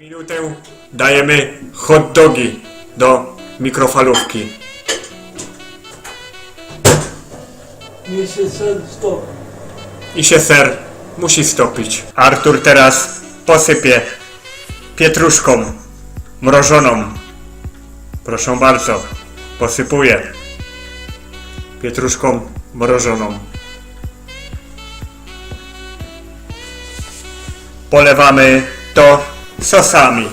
minutę dajemy hot dogi do mikrofalówki. Niech się sen stop. I się ser musi stopić. Artur teraz posypie pietruszką mrożoną. Proszę bardzo, posypuję pietruszką mrożoną. Polewamy to sosami.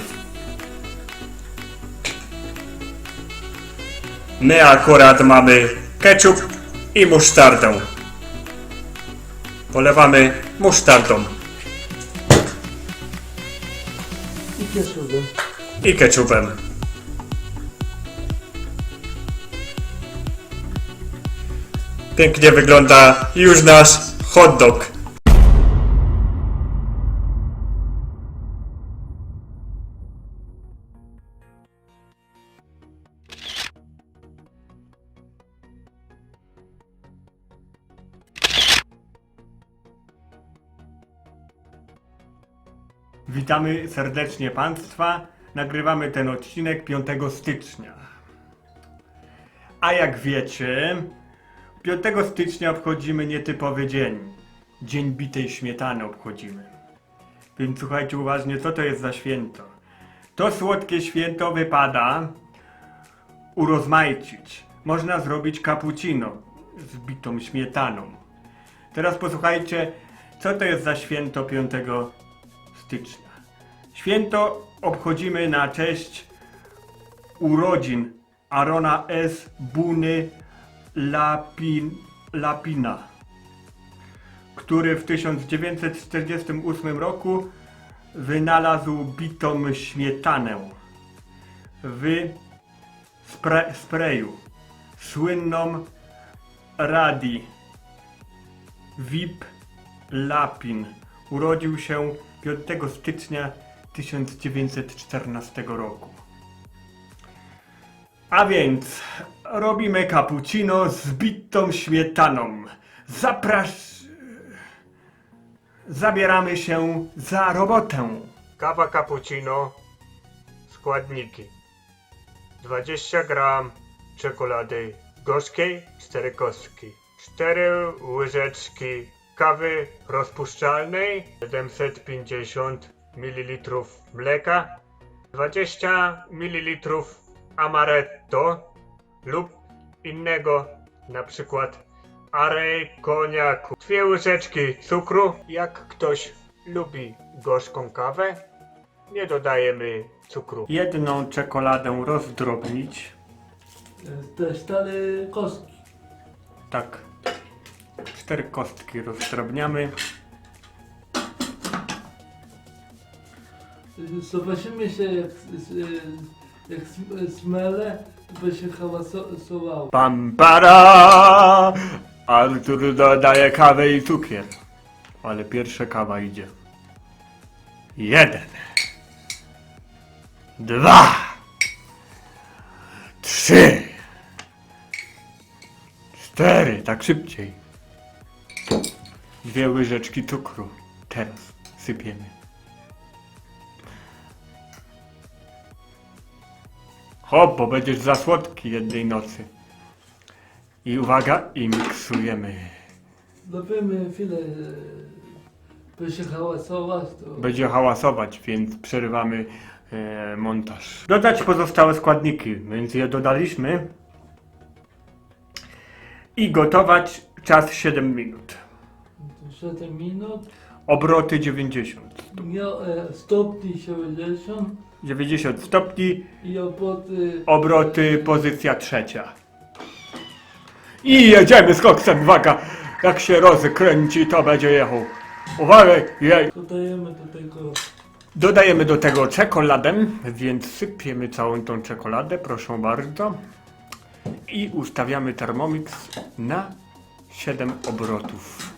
My akurat mamy ketchup i musztardę. Polewamy musztardą I kieszonkę. i ketchupem. Pięknie wygląda już nasz hot dog. Witamy serdecznie Państwa. Nagrywamy ten odcinek 5 stycznia. A jak wiecie, 5 stycznia obchodzimy nietypowy dzień. Dzień bitej śmietany obchodzimy. Więc słuchajcie uważnie, co to jest za święto. To słodkie święto wypada urozmaicić. Można zrobić cappuccino z bitą śmietaną. Teraz posłuchajcie, co to jest za święto 5 stycznia. Święto obchodzimy na cześć urodzin Arona S. Buny Lapin, Lapina, który w 1948 roku wynalazł bitą śmietanę w spre, sprayu, słynną Radi VIP Lapin urodził się 5 stycznia 1914 roku. A więc robimy cappuccino z bitą śmietaną. Zaprasz... Zabieramy się za robotę. Kawa cappuccino. Składniki. 20 gram czekolady gorzkiej, 4 kostki. 4 łyżeczki kawy rozpuszczalnej, 750 ml mleka, 20 ml amaretto lub innego, na przykład arej koniaku. Dwie łyżeczki cukru. Jak ktoś lubi gorzką kawę, nie dodajemy cukru. Jedną czekoladę rozdrobnić. Te stare kostki. Tak. Cztery kostki rozdrobniamy. Zobaczymy się jak, jak sm- smele, by się hałasowało. Pam para! Artur dodaje kawę i cukier. Ale pierwsza kawa idzie. Jeden. Dwa. Trzy. Cztery. Tak szybciej. Dwie łyżeczki cukru. Teraz sypiemy. Hop, bo będziesz za słodki jednej nocy. I uwaga, i miksujemy. Robimy chwilę, e, by się hałasować, to Będzie hałasować, więc przerywamy e, montaż. Dodać pozostałe składniki, więc je dodaliśmy. I gotować czas 7 minut. 7 minut. Obroty 90. Miał e, stopni 70 90 stopni, i obroty obroty pozycja trzecia. I jedziemy z koksem, uwaga! Jak się rozkręci, to będzie jechał. Uwaga, jej. dodajemy do tego Dodajemy do tego czekoladę, więc sypiemy całą tą czekoladę, proszę bardzo. I ustawiamy Thermomix na 7 obrotów.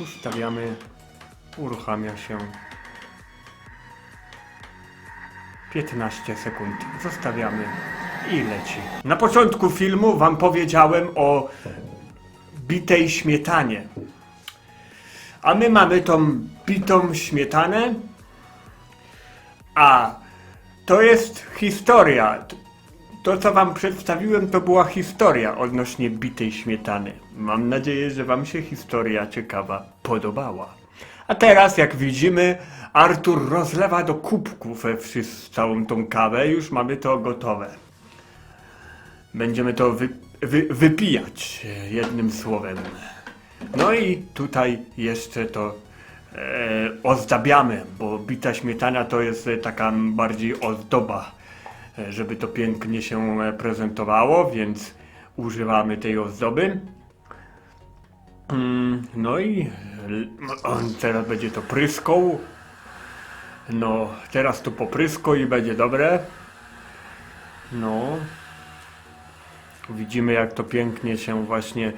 Ustawiamy, uruchamia się 15 sekund. Zostawiamy i leci. Na początku filmu Wam powiedziałem o bitej śmietanie. A my mamy tą bitą śmietanę. A to jest historia. To, co wam przedstawiłem, to była historia odnośnie bitej śmietany. Mam nadzieję, że wam się historia ciekawa podobała. A teraz, jak widzimy, Artur rozlewa do kubków całą tą kawę. Już mamy to gotowe. Będziemy to wy, wy, wypijać e, jednym słowem. No i tutaj jeszcze to e, ozdabiamy, bo bita śmietana to jest e, taka bardziej ozdoba, żeby to pięknie się e, prezentowało, więc używamy tej ozdoby. Mm, No i on teraz będzie to pryskał. No, teraz to poprysko i będzie dobre. No. Widzimy jak to pięknie się właśnie e,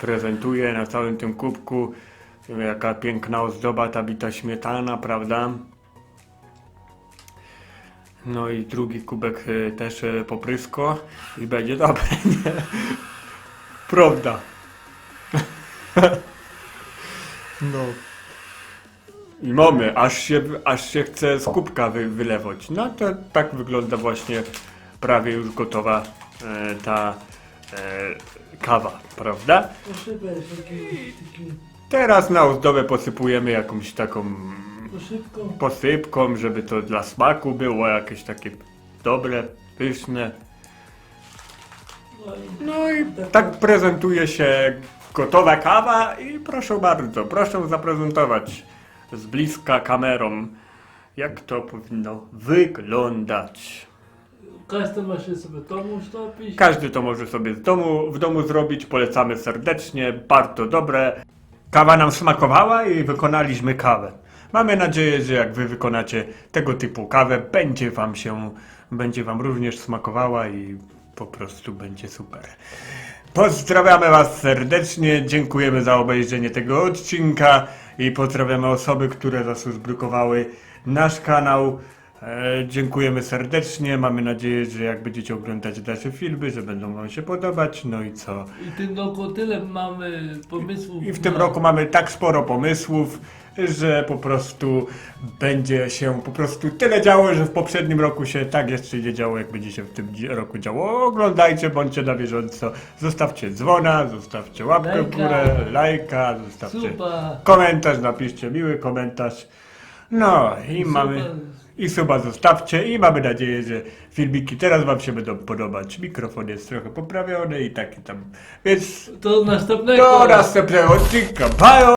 prezentuje na całym tym kubku. Jaka piękna ozdoba ta bita śmietana, prawda? No i drugi kubek e, też e, poprysko i będzie dobre, nie? Prawda. No. I mamy, aż się, aż się chce z kubka wy, wylewać. No to tak wygląda właśnie prawie już gotowa e, ta e, kawa, prawda? Teraz na ozdobę posypujemy jakąś taką posypką. posypką, żeby to dla smaku było jakieś takie dobre, pyszne. No i No i tak prezentuje się gotowa kawa i proszę bardzo, proszę zaprezentować z bliska kamerą, jak to powinno wyglądać. każdy ma się sobie domu stopić. Każdy to może sobie z domu, w domu zrobić, polecamy serdecznie, bardzo dobre. Kawa nam smakowała i wykonaliśmy kawę. Mamy nadzieję, że jak wy wykonacie tego typu kawę, będzie wam się, będzie wam również smakowała i po prostu będzie super. Pozdrawiamy was serdecznie, dziękujemy za obejrzenie tego odcinka i pozdrawiamy osoby, które zasubskrybowały nasz kanał. E, dziękujemy serdecznie, mamy nadzieję, że jak będziecie oglądać dalsze filmy, że będą wam się podobać, no i co? I tym roku tyle mamy pomysłów. I w tym na- roku mamy tak sporo pomysłów, że po prostu będzie się po prostu tyle działo, że w poprzednim roku się tak jeszcze nie działo, jak będzie się w tym roku działo. Oglądajcie, bądźcie na bieżąco, zostawcie dzwona, zostawcie łapkę w górę, lajka, zostawcie Suba. komentarz, napiszcie miły komentarz. No i mamy i suba zostawcie i mamy nadzieję, że filmiki teraz wam się będą podobać. Mikrofon jest trochę poprawiony i taki tam. Więc Do następnego. do następnego odcinka. Bye!